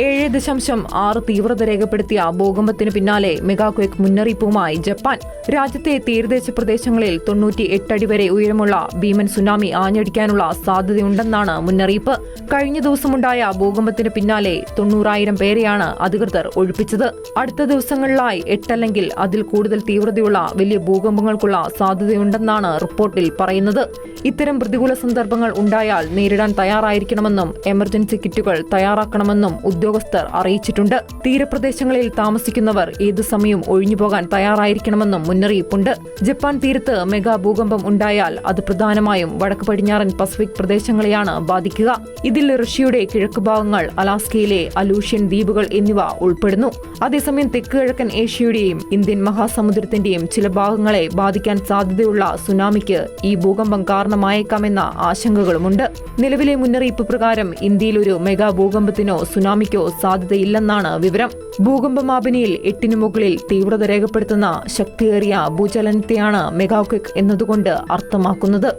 ഏഴ് ദശാംശം ആറ് തീവ്രത രേഖപ്പെടുത്തിയ ഭൂകമ്പത്തിന് പിന്നാലെ മെഗാക്വേക്ക് മുന്നറിയിപ്പുമായി ജപ്പാൻ. രാജ്യത്തെ തീരദേശ പ്രദേശങ്ങളിൽ തൊണ്ണൂറ്റി എട്ടടി വരെ ഉയരമുള്ള ഭീമൻ സുനാമി ആഞ്ഞടിക്കാനുള്ള സാധ്യതയുണ്ടെന്നാണ് മുന്നറിയിപ്പ്. കഴിഞ്ഞ ദിവസമുണ്ടായ ഭൂകമ്പത്തിന് പിന്നാലെ തൊണ്ണൂറായിരം പേരെയാണ് അധികൃതർ ഒഴിപ്പിച്ചത്. അടുത്ത ദിവസങ്ങളിലായി എട്ടല്ലെങ്കിൽ അതിൽ കൂടുതൽ തീവ്രതയുള്ള വലിയ ഭൂകമ്പങ്ങൾക്കുള്ള സാധ്യതയുണ്ടെന്നാണ് റിപ്പോർട്ടിൽ പറയുന്നത്. ഇത്തരം പ്രതികൂല സന്ദർഭങ്ങൾ ഉണ്ടായാൽ നേരിടാൻ തയ്യാറായിരിക്കണമെന്നും എമർജൻസി കിറ്റുകൾ തയ്യാറാക്കണമെന്നും ഉദ്യോഗസ്ഥർ അറിയിച്ചിട്ടുണ്ട്. തീരപ്രദേശങ്ങളിൽ താമസിക്കുന്നവർ ഏതു സമയവും ഒഴിഞ്ഞുപോകാൻ തയ്യാറായിരിക്കണമെന്നും മുന്നറിയിപ്പുണ്ട്. ജപ്പാൻ തീരത്ത് മെഗാ ഭൂകമ്പം ഉണ്ടായാൽ അത് പ്രധാനമായും വടക്ക് പടിഞ്ഞാറൻ പസഫിക് പ്രദേശങ്ങളെയാണ് ബാധിക്കുക. ഇതിൽ റഷ്യയുടെ കിഴക്ക് ഭാഗങ്ങൾ അലാസ്കയിലെ അലൂഷ്യൻ ദ്വീപുകൾ എന്നിവ ഉൾപ്പെടുന്നു. അതേസമയം തെക്ക് കിഴക്കൻ ഏഷ്യയുടെയും ഇന്ത്യൻ മഹാസമുദ്രത്തിന്റെയും ചില ഭാഗങ്ങളെ ബാധിക്കാൻ സാധ്യതയുള്ള സുനാമിക്ക് ഈ ഭൂകമ്പം കാരണമായേക്കാമെന്ന ആശങ്കകളുമുണ്ട്. നിലവിലെ മുന്നറിയിപ്പ് പ്രകാരം ഇന്ത്യയിൽ ഒരു മെഗാ ഭൂകമ്പത്തിനോ സുനാമിക്കോ സാധ്യതയില്ലെന്നാണ് വിവരം. ഭൂകമ്പമാപിനിയിൽ എട്ടിനു മുകളിൽ തീവ്രത രേഖപ്പെടുത്തുന്ന ശക്തിയേറിയ ഭൂചലനത്തെയാണ് മെഗാക്വിക് എന്നതുകൊണ്ട് അർത്ഥമാക്കുന്നത്.